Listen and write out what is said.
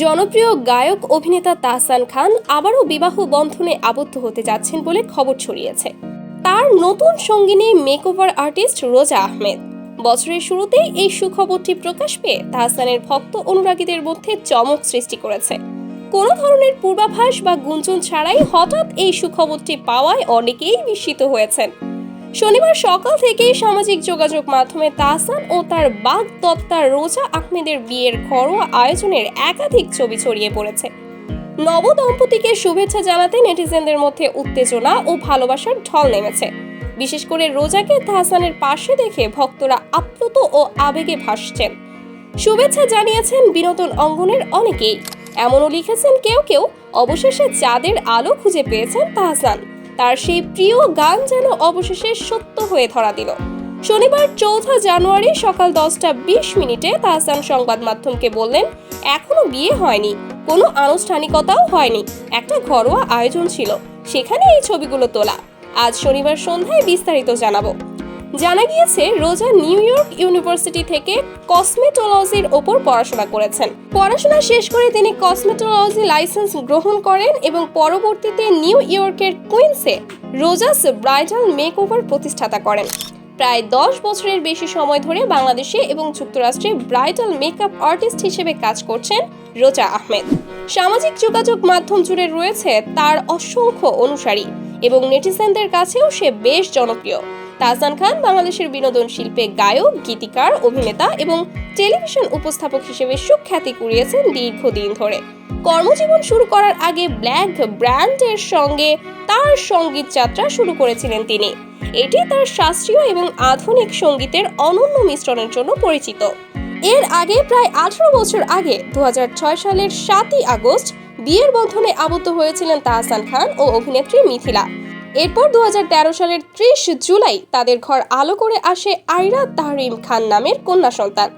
জনপ্রিয় গায়ক অভিনেতা তাহসান খান আবারও বিবাহ বন্ধনে আবদ্ধ হতে যাচ্ছেন বলে খবর ছড়িয়েছে। তার নতুন সঙ্গিনী মেকওভার আর্টিস্ট রোজা আহমেদ। বছরের শুরুতেই এই সুখবরটি প্রকাশ পেয়ে তাহসানের ভক্ত অনুরাগীদের মধ্যে চমক সৃষ্টি করেছে। কোনো ধরনের পূর্বাভাস বা গুঞ্জন ছাড়াই হঠাৎ এই সুখবরটি পাওয়ায় অনেকেই বিস্মিত হয়েছেন। শনিবার সকাল থেকেই সামাজিক যোগাযোগ মাধ্যমে তাহসান ও তার বাঘ দত্তা রোজা আহমেদের বিয়ের ঘরোয়া আয়োজনের একাধিক ছবি ছড়িয়ে পড়েছে। নব দম্পতিকে শুভেচ্ছা জানাতে নেটিজেনদের মধ্যে উত্তেজনা ও ভালোবাসার ঢল নেমেছে। বিশেষ করে রোজাকে তাহসানের পাশে দেখে ভক্তরা আপ্লুত ও আবেগে ভাসছেন। শুভেচ্ছা জানিয়েছেন বিনোদন অঙ্গনের অনেকেই। এমনও লিখেছেন কেউ কেউ, অবশেষে চাঁদের আলো খুঁজে পেয়েছেন তাহসান। তার সেই প্রিয় গান যেন অবশেষে সত্য হয়ে ধরা দিল। শনিবার চৌঠা জানুয়ারি সকাল দশটা বিশ মিনিটে তাহসান সংবাদ মাধ্যমকে বললেন, এখনও বিয়ে হয়নি, কোনো আনুষ্ঠানিকতাও হয়নি। একটা ঘরোয়া আয়োজন ছিল, সেখানে এই ছবিগুলো তোলা। আজ শনিবার সন্ধ্যায় বিস্তারিত জানাব। জানা গিয়েছে, রোজা নিউ ইয়র্ক ইউনিভার্সিটি থেকে কসমেটোলজির ওপর পড়াশোনা করেছেন। পড়াশোনা শেষ করে তিনি কসমেটোলজি লাইসেন্স গ্রহণ করেন এবং পরবর্তীতে নিউ ইয়র্কের কুইন্সে রোজাস ব্রাইডাল মেকওভার প্রতিষ্ঠাতা করেন। প্রায় দশ বছরের বেশি সময় ধরে বাংলাদেশে এবং যুক্তরাষ্ট্রে ব্রাইডাল মেকআপ আর্টিস্ট হিসেবে কাজ করছেন রোজা আহমেদ। সামাজিক যোগাযোগ মাধ্যম জুড়ে রয়েছে তার অসংখ্য অনুসারী এবং নেটিজেনদের কাছেও সে বেশ জনপ্রিয়। তাহসান খান বাংলাদেশের বিনোদন শিল্পে গায়ক, গীতিকার, অভিনেতা এবং টেলিভিশন উপস্থাপক হিসেবে সুখ্যাতি কুড়িয়েছেন দীর্ঘদিন ধরে। কর্মজীবন শুরু করার আগে ব্ল্যাক ব্র্যান্ডের সঙ্গে তার সংগীত যাত্রা শুরু করেছিলেন তিনি। এটি তার শাস্ত্রীয় এবং আধুনিক সঙ্গীতের অনন্য মিশ্রণের জন্য পরিচিত। এর আগে প্রায় আঠারো বছর আগে দু হাজার ছয় সালের সাতই আগস্ট বিয়ের বন্ধনে আবদ্ধ হয়েছিলেন তাহসান খান ও অভিনেত্রী মিথিলা। এরপর দু হাজার তেরো সালের ত্রিশ জুলাই তাদের ঘর আলো করে আসে আইরা তাহরিম খান নামের কন্যা সন্তান।